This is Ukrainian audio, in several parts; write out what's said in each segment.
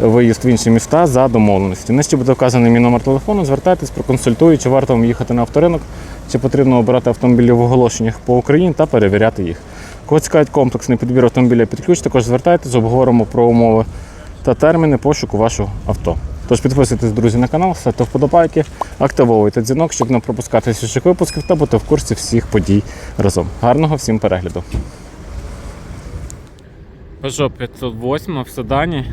виїзд в інші міста за домовленості. Нижче буде вказаний мій номер телефону. Звертайтесь, проконсультую, чи варто вам їхати на авторинок, чи потрібно обирати автомобілі в оголошеннях по Україні та перевіряти їх. Кого цікавить комплексний підбір автомобіля під ключ, також звертайтесь, обговоримо про умови та терміни пошуку вашого авто. Тож підписуйтесь, друзі, на канал, ставте вподобайки, активовуйте дзвінок, щоб не пропускати свіжих випусків та бути в курсі всіх подій разом. Гарного всім перегляду! Peugeot 508 в седані.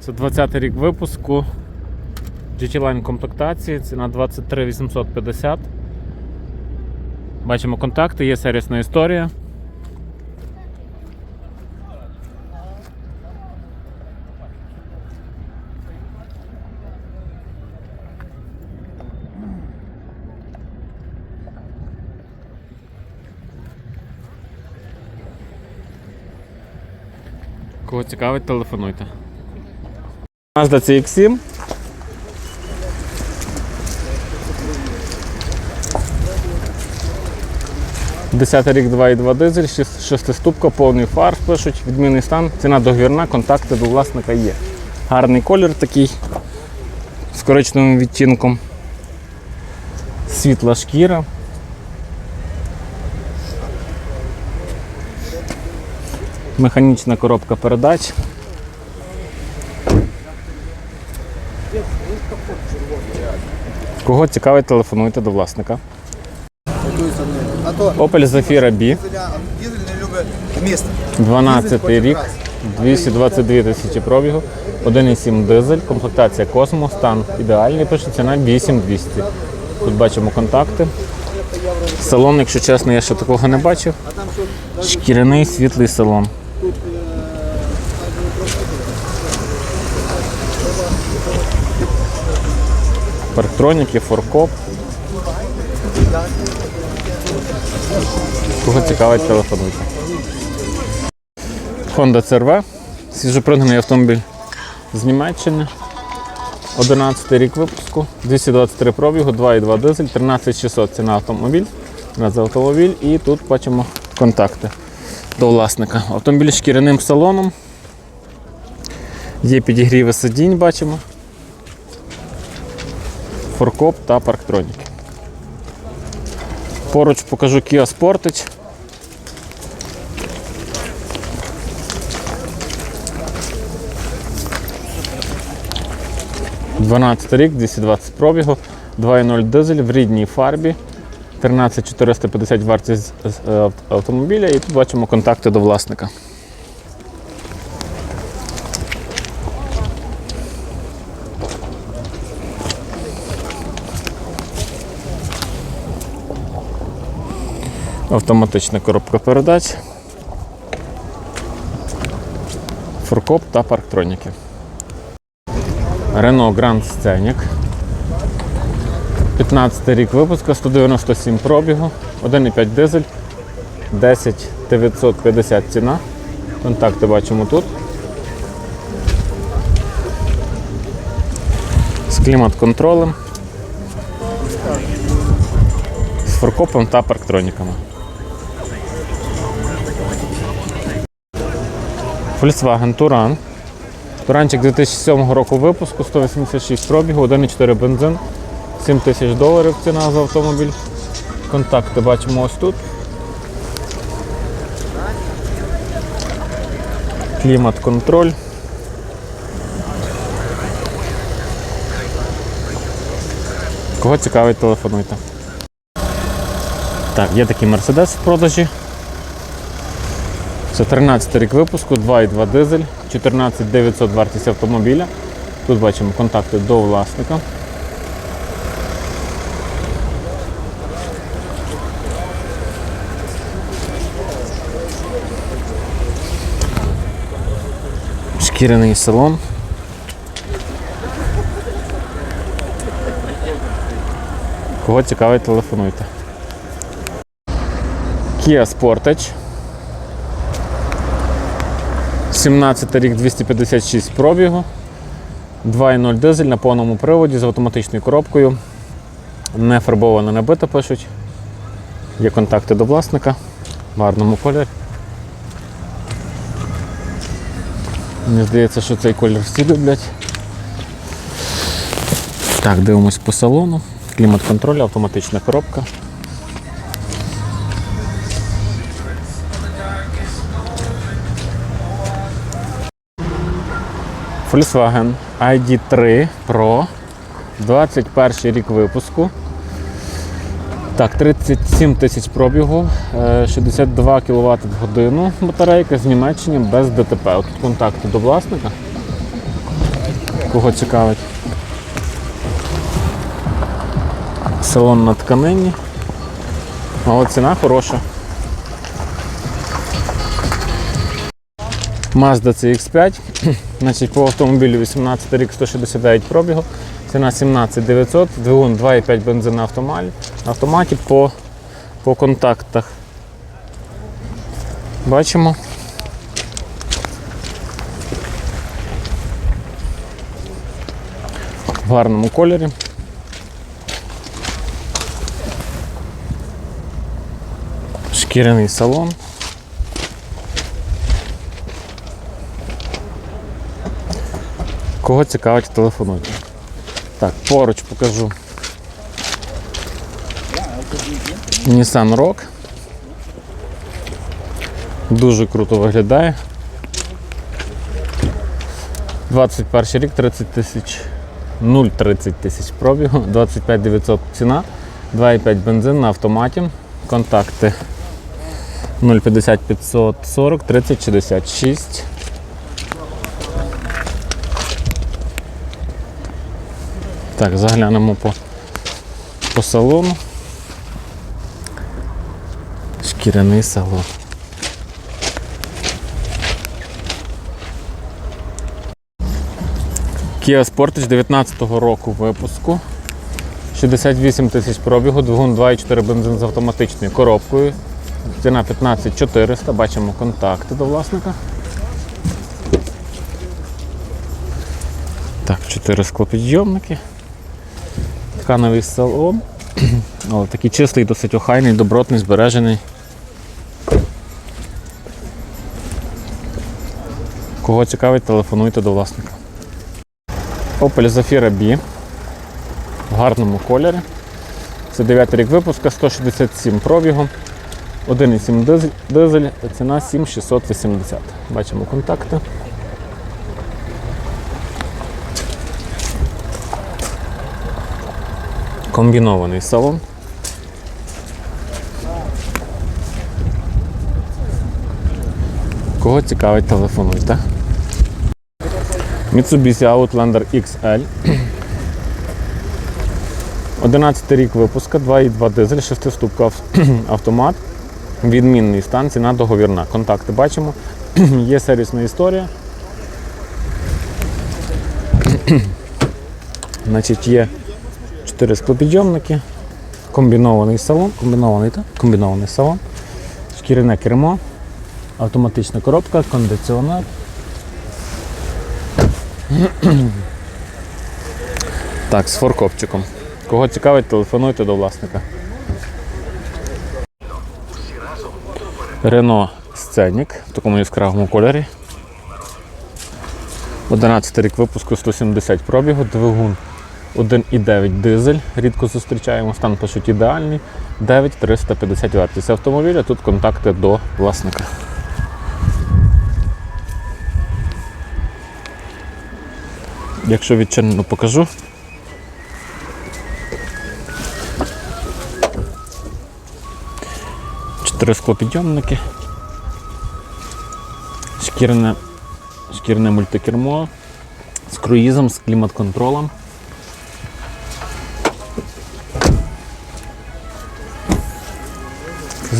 Це 20 рік випуску. GT Line комплектації, ціна 23 850. Бачимо контакти, є сервісна історія. Кого цікавить, телефонуйте. Mazda CX-7. Десятий рік 2,2 дизель, шість- шестиступка, повний фарш пишуть, відмінний стан, ціна договірна, контакти до власника є. Гарний колір такий з коричневим відтінком. Світла шкіра. Механічна коробка передач. Кого цікавить, телефонуйте до власника. Opel Zafira B, дизеля, дизель не любить місто. 12 рік, 222 тисячі пробігу, 1,7 дизель, комплектація Космо, стан ідеальний, пише ціна 8200. Тут бачимо контакти. Салон, якщо чесно, я ще такого не бачив. Шкіряний світлий салон. Парктроніки, форкоп. Кого цікавить, телефонуйте. Honda CRV, свіжопригнаний автомобіль з Німеччини. 11 рік випуску, 223 пробігу, 2,2 дизель, 13600 ціна автомобіль. Ціна за автомобіль і тут бачимо контакти до власника. Автомобіль шкіряним салоном. Є підігріви сидінь, бачимо. Форкоп та парктроніки. Поруч покажу Kia Sportage. Дванадцятий рік, 220 пробігу, 2.0 дизель в рідній фарбі, 13450 вартість е, автомобіля і тут бачимо контакти до власника. Автоматична коробка передач, форкоп та парктроніки. Renault Grand Scenic. 15 рік випуску, 197 пробігу, 1,5 дизель, 10 950 ціна. Контакти бачимо тут. З клімат-контролем. З форкопом та парктроніками. Volkswagen Touran. Туранчик 2007 року випуску, 186 пробігу, 1,4 бензин, 7 тисяч доларів ціна за автомобіль. Контакти бачимо ось тут. Клімат-контроль. Кого цікавить, телефонуйте. Так, є такий Мерседес в продажі. Це 13 рік випуску, 2,2 дизель, 14 900 вартість автомобіля. Тут бачимо контакти до власника. Шкіряний салон. Кого цікавить, телефонуйте. Kia Sportage 17 рік 256 пробігу. 2.0 дизель на повному приводі з автоматичною коробкою. Не фарбована, не бита пишуть. Є контакти до власника в гарному кольорі. Мені здається, що цей колір всі люблять. Так, дивимось по салону. Клімат-контроль, автоматична коробка. Volkswagen ID3 Pro. 21 рік випуску. Так, 37 тисяч пробігу, е, 62 кВт в годину. Батарейка з Німеччини без ДТП. От контакти до власника. Кого цікавить. Салон на тканині. А ціна хороша. Mazda CX5. Значить, по автомобілю 18 рік 169 пробігу. Ціна 17 900, двигун 2,5 бензин на. Автоматі по, по контактах. Бачимо. В гарному кольорі. Шкіряний салон. Кого цікавить, телефонуйте. Так, поруч покажу. Nissan Rock. Дуже круто виглядає. 21 рік, 30 тисяч, 0,30 тисяч пробігу, 25 900 ціна, 2,5 бензин на автоматі. Контакти 050 540 30 66. Так, заглянемо по, по салону. Шкіряний салон. Kia Sportage 19-го року випуску. 68 тисяч пробігу, двигун 2,4 бензин з автоматичною коробкою. Ціна 15 400, бачимо контакти до власника. Так, 4 склопідйомники. Ткановий салон. О, такий чистий, досить охайний, добротний, збережений. Кого цікавить, телефонуйте до власника. Opel Zafira B в гарному кольорі. Це 9 рік випуска, 167 пробігу, 1,7 дизель, дизель, ціна 7680. Бачимо контакти. Комбінований салон. Кого цікавить, телефонуйте. Mitsubishi Outlander XL. 11 рік випуска, 2,2 дизель, 6 автомат. Відмінний стан, ціна договірна. Контакти бачимо. Є сервісна історія. Значить, є 4 склопідйомники, комбінований салон, комбінований, так? комбінований салон, шкіряне кермо, автоматична коробка, кондиціонер. Так, з форкопчиком. Кого цікавить, телефонуйте до власника. Рено Сценік в такому яскравому кольорі. 11 рік випуску 170 пробігу, двигун 1,9 дизель. Рідко зустрічаємо, стан пишуть ідеальний. 9350 вартість автомобіля. Тут контакти до власника. Якщо відчинено покажу. Чотири склопідйомники. Шкірне, шкірне мультикермо з круїзом, з клімат-контролем.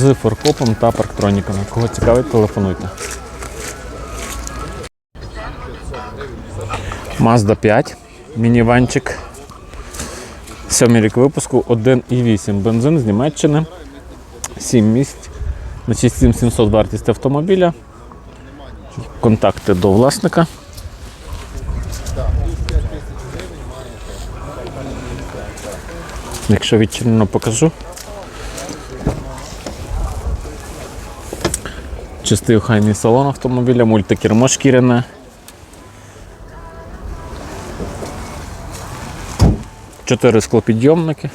З форкопом та парктроніками. Кого цікавить, телефонуйте. Mazda 5, мініванчик Сьомий рік випуску 1,8 бензин з Німеччини. 7 місць. На 6700 вартість автомобіля. Контакти до власника. Якщо відчинено, покажу. Чистий охайний салон автомобіля, мультикермо шкіряне. Чотири склопідйомники.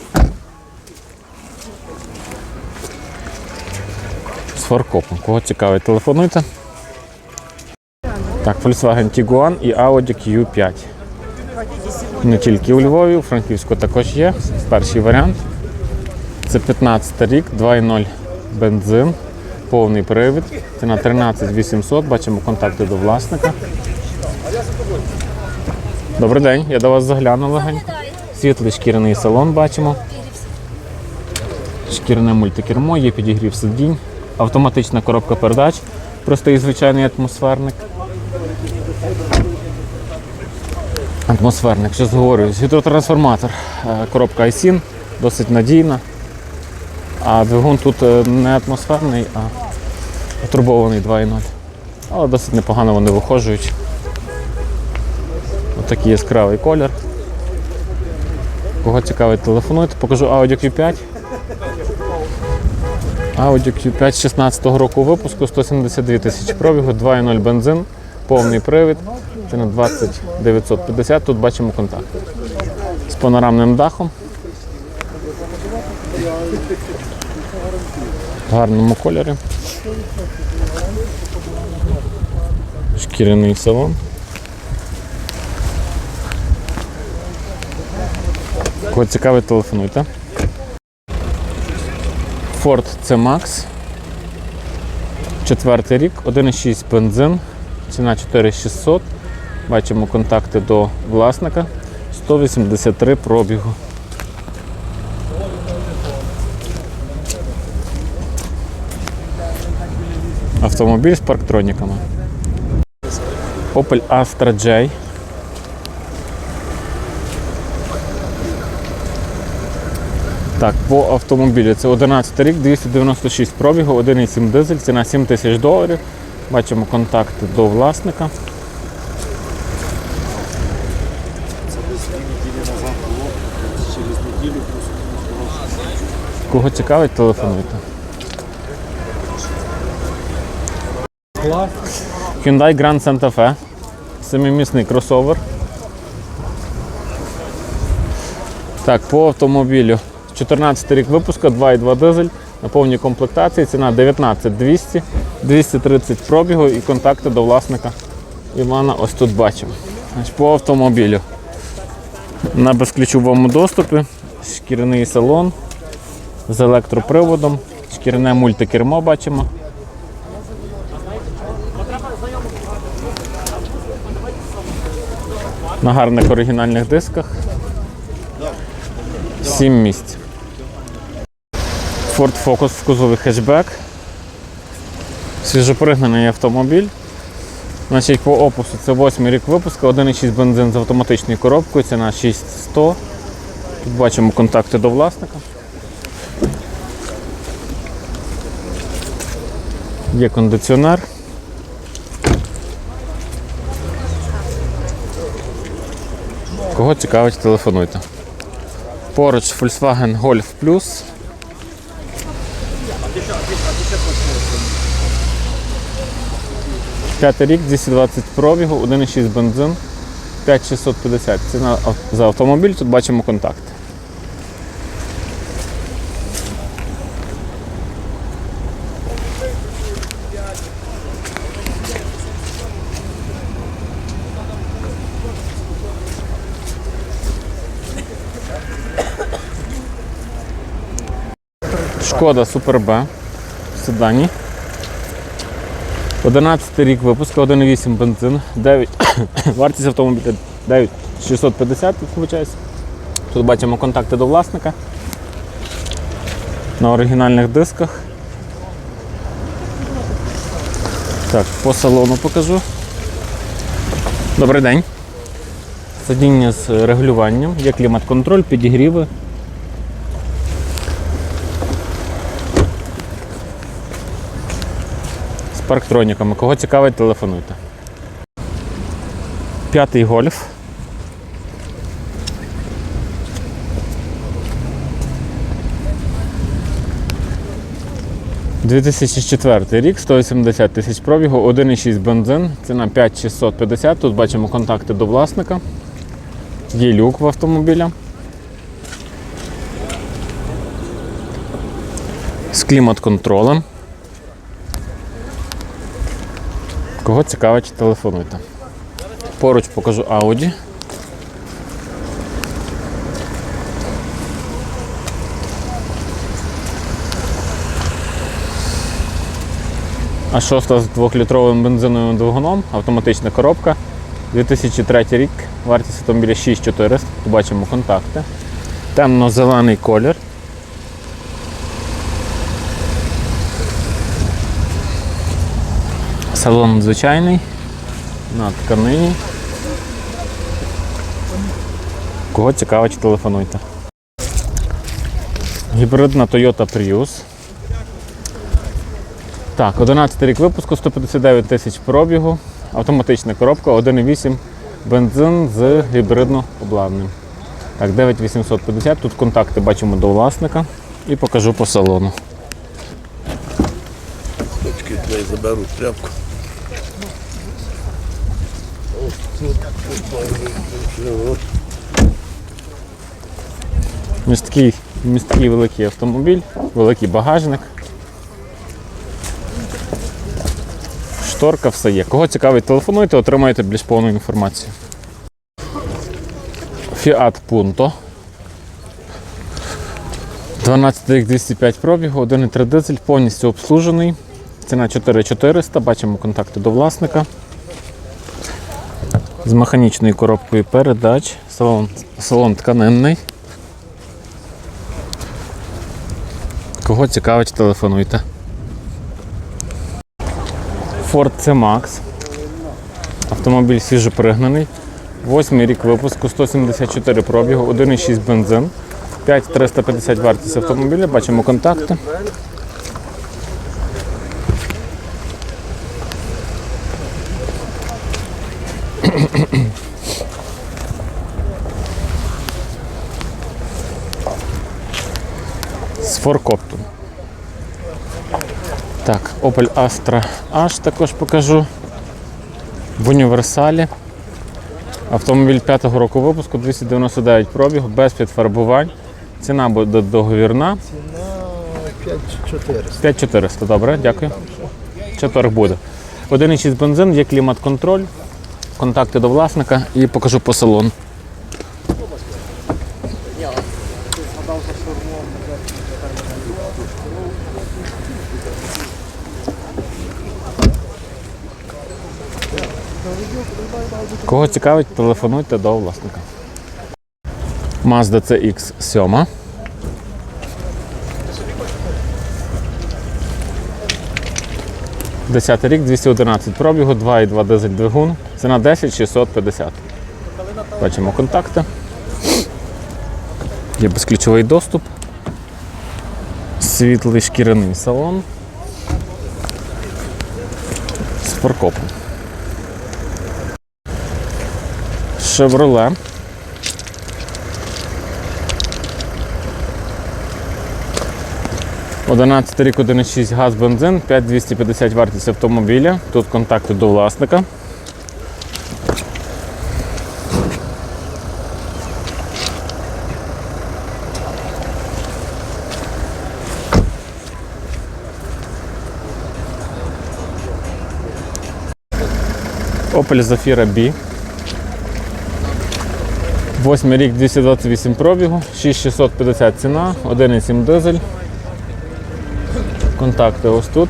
З фаркопом. Кого цікавить, телефонуйте. Так, Volkswagen Tiguan і Audi Q5. Не тільки у Львові, у Франківську також є. Перший варіант. Це 15 рік, 2.0 бензин, повний привід. Ціна 13 800. Бачимо контакти до власника. Добрий день, я до вас загляну легенько. Світлий шкіряний салон бачимо. Шкіряне мультикермо, є підігрів сидінь, автоматична коробка передач, простий звичайний атмосферник. Атмосферник, що зговорююсь. Гідротрансформатор, е, коробка iSIN, досить надійна. А двигун тут е, не атмосферний, а турбований 2.0. Але досить непогано вони виходжують. Отакий яскравий колір. Кого цікавить, телефонуйте. Покажу Audi Q5. Audi Q5 16-го року випуску, 172 тисячі пробігу, 2.0 бензин, повний привід. На 20 950. Тут бачимо контакт. З панорамним дахом. Гарному кольорі. Шкіряний салон. Кого цікавить, телефонуйте. Ford C-Max. Четвертий рік, 1,6 бензин, ціна 4600. Бачимо контакти до власника. 183 пробігу. Автомобіль з парктроніками. Opel Astra J. Так, по автомобілю це 11 рік, 296 пробігу, 1,7 дизель, ціна 7 тисяч доларів. Бачимо контакти до власника. Кого цікавить, телефонуйте. Hyundai Grand Santa Fe. Семимісний кросовер. Так, по автомобілю. 14 рік випуску, 2,2 дизель на повній комплектації. Ціна 19 200, 230 пробігу і контакти до власника Івана ось тут бачимо. По автомобілю. На безключовому доступі, шкіряний салон з електроприводом, шкіряне мультикермо бачимо. На гарних оригінальних дисках. 7 місць. Ford Focus в кузові хетчбек. Свіжопригнаний автомобіль. Значить, по опусу це 8 рік випуску, 1,6 бензин з автоматичною коробкою, ціна 6100. Тут бачимо контакти до власника. Є кондиціонер. Кого цікавить, телефонуйте. Поруч Volkswagen Golf Plus. П'ятий рік, 220 пробігу, 1,6 бензин, 5650. Ціна за автомобіль, тут бачимо контакт. Шкода Супер Б в седані. 11 рік випуску, 1,8 бензин, 9, вартість автомобіля 9650, вибачаюсь. Тут бачимо контакти до власника. На оригінальних дисках. Так, по салону покажу. Добрий день. Сидіння з регулюванням, є клімат-контроль, підігріви, парктроніками. Кого цікавить, телефонуйте. П'ятий гольф. – 2004 рік, 180 тисяч пробігу, 1,6 бензин, ціна 5650. Тут бачимо контакти до власника. Є люк в автомобіля. З клімат-контролем. Кого цікавить, телефонуйте. Поруч покажу Audi. А шоста з 2-літровим бензиновим двигуном, автоматична коробка. 2003 рік, вартість автомобіля 6400, побачимо контакти. Темно-зелений колір. Салон звичайний, на тканині. Кого цікавить, телефонуйте. Гібридна Toyota Prius. Так, 11 рік випуску, 159 тисяч пробігу, автоматична коробка, 1,8 бензин з гібридно обладнанням. Так, 9850. Тут контакти бачимо до власника і покажу по салону. Дочки твої заберуть тряпку. Місткий, місткий великий автомобіль, великий багажник. Шторка, все є. Кого цікавить, телефонуйте, отримаєте більш повну інформацію. Fiat Punto. 12 рік 205 пробігу, 1,3 дизель, повністю обслужений. Ціна 4400, бачимо контакти до власника. З механічною коробкою передач. Салон, салон тканинний. Кого цікавить, телефонуйте. Ford C-Max. Автомобіль свіжопригнаний. Восьмий рік випуску, 174 пробігу, 1,6 бензин, 5350 вартість автомобіля, бачимо контакти. З форкоптом. Так, Opel Astra H також покажу. В універсалі. Автомобіль 5-го року випуску, 299 пробігу, без підфарбувань. Ціна буде договірна. Ціна 5400. 5400, добре, дякую. Ще торг буде. 1,6 бензин, є клімат-контроль, контакти до власника і покажу по салону. Кого цікавить, телефонуйте до власника. Mazda CX-7. Десятий рік, 211 пробігу, 2,2 дизель двигун. Ціна 10 650. Бачимо контакти. Є безключовий доступ. Світлий шкіряний салон. З фаркопом. Шевроле. Одинадцятий рік 1,6 газ бензин, 5250 вартість автомобіля. Тут контакти до власника. Opel Zafira B. Восьмий рік 228 пробігу, 6650 ціна, 1,7 дизель. Контакти ось тут.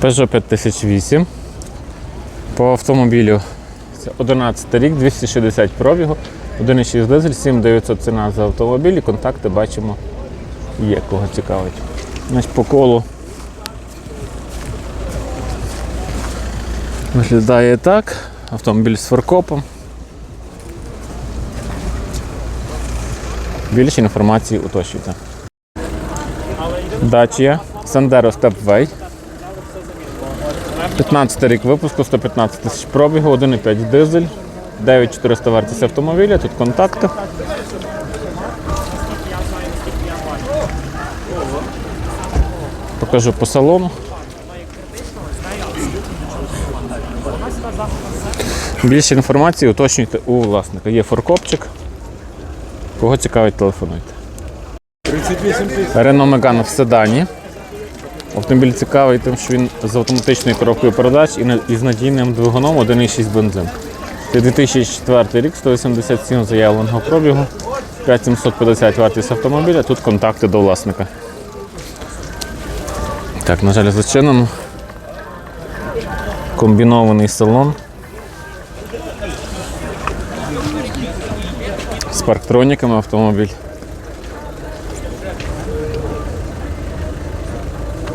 Peugeot 5008. По автомобілю це 11 рік, 260 пробігу, 1,6 дизель, 7900 ціна за автомобіль і контакти бачимо є, кого цікавить. Значить, по колу Виглядає так. Автомобіль з фаркопом. Більше інформації уточнюйте. Dacia Sandero Stepway. 15 рік випуску, 115 тисяч пробігу, 1,5 дизель, 9400 вартість автомобіля, тут контакти. Покажу по салону. Більше інформації уточнюйте у власника. Є форкопчик. Кого цікавить, телефонуйте. 38 тисяч. Renault Megane в седані. Автомобіль цікавий тим, що він з автоматичною коробкою передач і з надійним двигуном 1,6 бензин. Це 2004 рік, 187 заявленого пробігу, 5750 вартість автомобіля, тут контакти до власника. Так, на жаль, зачинено. Комбінований салон. З парктроніками автомобіль.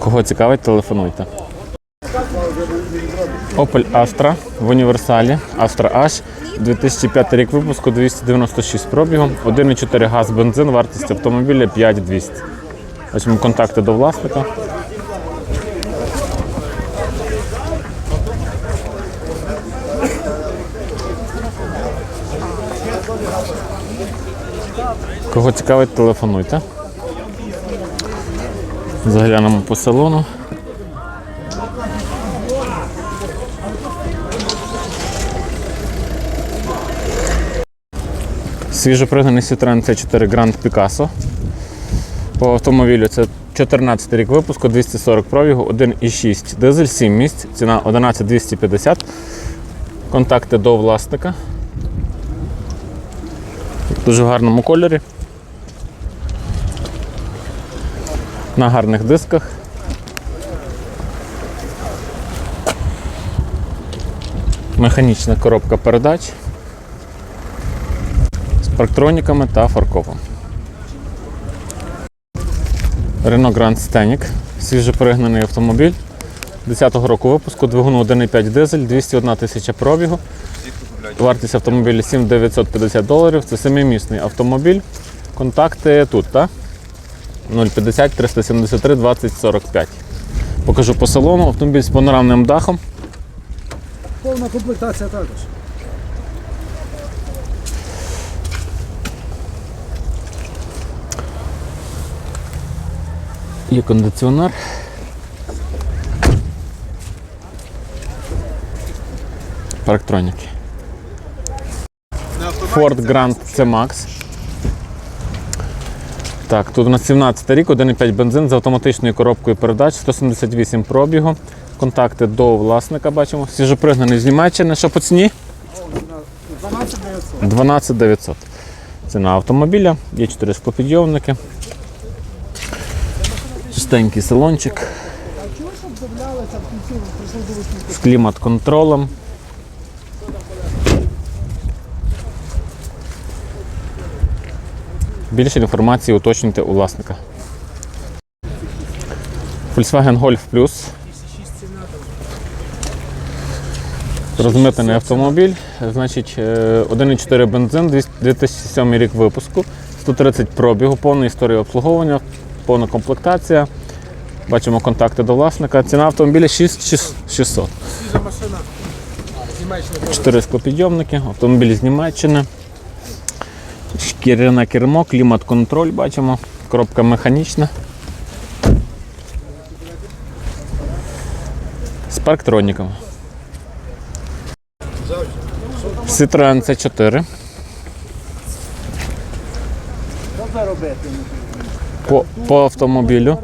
Кого цікавить, телефонуйте. Opel Astra в універсалі. Astra H. 2005 рік випуску, 296 пробігу, 1,4 газ бензин, вартість автомобіля 5200. Бачимо контакти до власника. Кого цікавить, телефонуйте. Заглянемо по салону. Свіжопригнаний Citroen C4 Grand Picasso. По автомобілю це 14 рік випуску, 240 пробігу, 1,6 дизель, 7 місць, ціна 11250. Контакти до власника. В гарному кольорі. На гарних дисках. Механічна коробка передач з парктроніками та фаркопом. Renault Grand Scenic, свіжоперегнаний автомобіль 10-го року випуску, двигун 1,5 дизель, 201 тисяча пробігу. Вартість автомобіля 7950 доларів. Це семимісний автомобіль. Контакти тут, так? 050 373 20 45. Покажу по салону. Автомобіль з панорамним дахом. Повна комплектація також. Є кондиціонер. Парктроніки. Ford Grand C-Max. Так, тут у нас 17 рік, 1,5 бензин з автоматичною коробкою передач, 178 пробігу. Контакти до власника бачимо. Свіжопригнаний з Німеччини. Що по ціні? 12 900. Ціна автомобіля, є 4 склопідйомники. Чистенький салончик. З клімат-контролем. Більше інформації уточнюйте у власника. Volkswagen Golf Plus. Розмитений автомобіль, значить е, 1,4 бензин, 2007 рік випуску, 130 пробігу, повна історія обслуговування, повна комплектація. Бачимо контакти до власника. Ціна автомобіля 6600. Свіжа машина. з Німеччини. Чотири склопідйомники, автомобіль з Німеччини. Шкіряне кермо, клімат-контроль бачимо, коробка механічна. З парктроніками. Citroen C4. Що це робити? По, по автомобілю.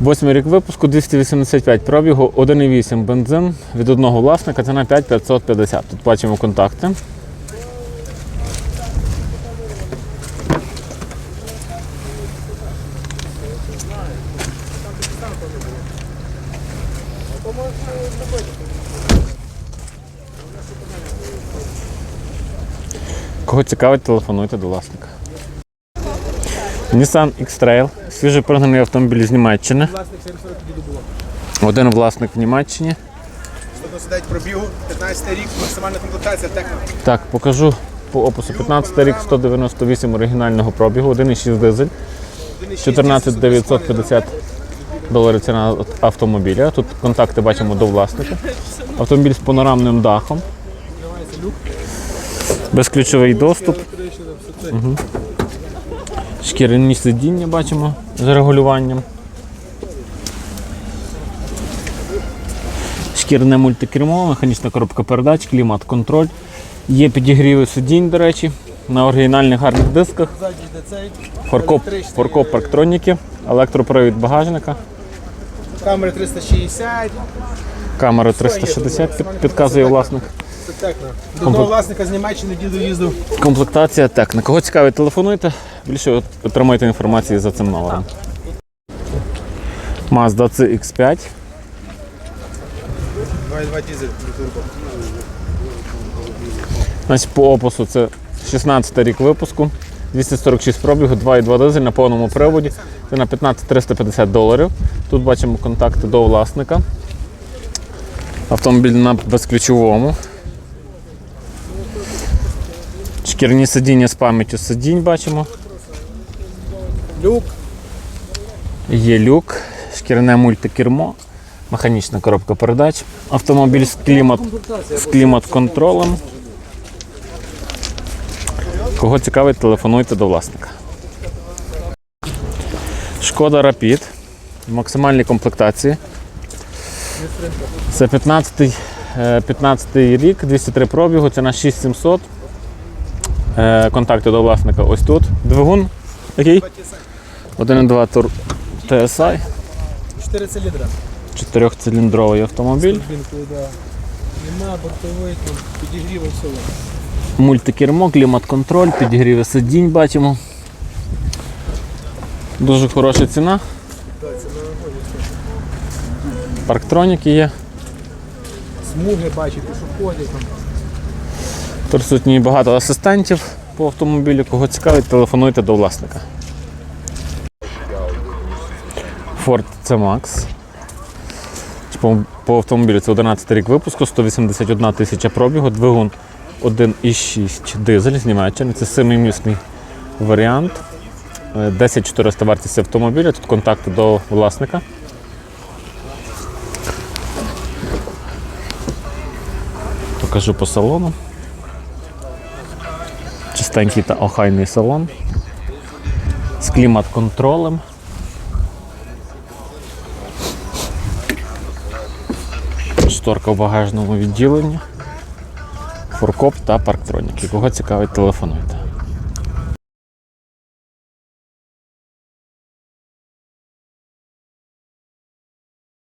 Восьмий рік випуску 285 пробігу, 1,8 бензин від одного власника, ціна 5550. Тут бачимо контакти. Кого цікавить, телефонуйте до власника. Nissan X-Trail, свіжий пригнаний автомобіль з Німеччини. Власник 740 тоді було. Один власник в Німеччині. 199 пробігу, 15 рік, максимальна комплектація техно. Так, покажу по опису 15 рік, 198 оригінального пробігу, 1,6 дизель, 14 950 доларів ціна автомобіля. Тут контакти бачимо до власника. Автомобіль з панорамним дахом. Безключовий доступ. Угу. Шкіряні сидіння бачимо з регулюванням. Шкірне мультикермо, механічна коробка передач, клімат-контроль. Є підігріви сидінь, до речі, на оригінальних гарних дисках. Форкоп, форкоп парктроніки, електропривід багажника, Камери 360, камера 360 під- підказує власник. це техно. До одного власника з Німеччини діду їздив. Комплектація техніка. Кого цікавить, телефонуйте. Більше отримайте інформацію за цим номером. Mazda CX5. 2,2 дизель турбо. Значить, по опису це 16 рік випуску, 246 пробігу, 2,2 дизель на повному приводі. Це на 15 350 доларів. Тут бачимо контакти до власника. Автомобіль на безключовому. Шкірні сидіння з пам'яттю сидінь бачимо. Люк, Є люк, шкірне мультикермо, механічна коробка передач. Автомобіль з клімат з клімат-контролем. Кого цікавить, телефонуйте до власника. Шкода Rapid в максимальній комплектації. Це 15, 15 рік, 203 пробігу, ціна 6700. Е, Контакти до власника ось тут. Двигун. Який? 1,2 тур TSI, 4 циліндра. чотирьохциліндровий автомобіль. Нема бортовий, підігрівом всього. Мультикермо, клімат-контроль, підігріви сидінь бачимо. Дуже хороша ціна. Парктроніки є. Смуги бачу, пішоходи там. Присутні багато асистентів по автомобілю. Кого цікавить, телефонуйте до власника. Ford C-Max. По, по автомобілю це 11 рік випуску, 181 тисяча пробігу, двигун 1,6 дизель з Німеччини. Це семимісний варіант. Е, 10 400 вартість автомобіля, тут контакти до власника. Покажу по салону. Чистенький та охайний салон. З клімат-контролем. Шторка в багажному відділенні. Форкоп та парктроніки. Кого цікавить, телефонуйте.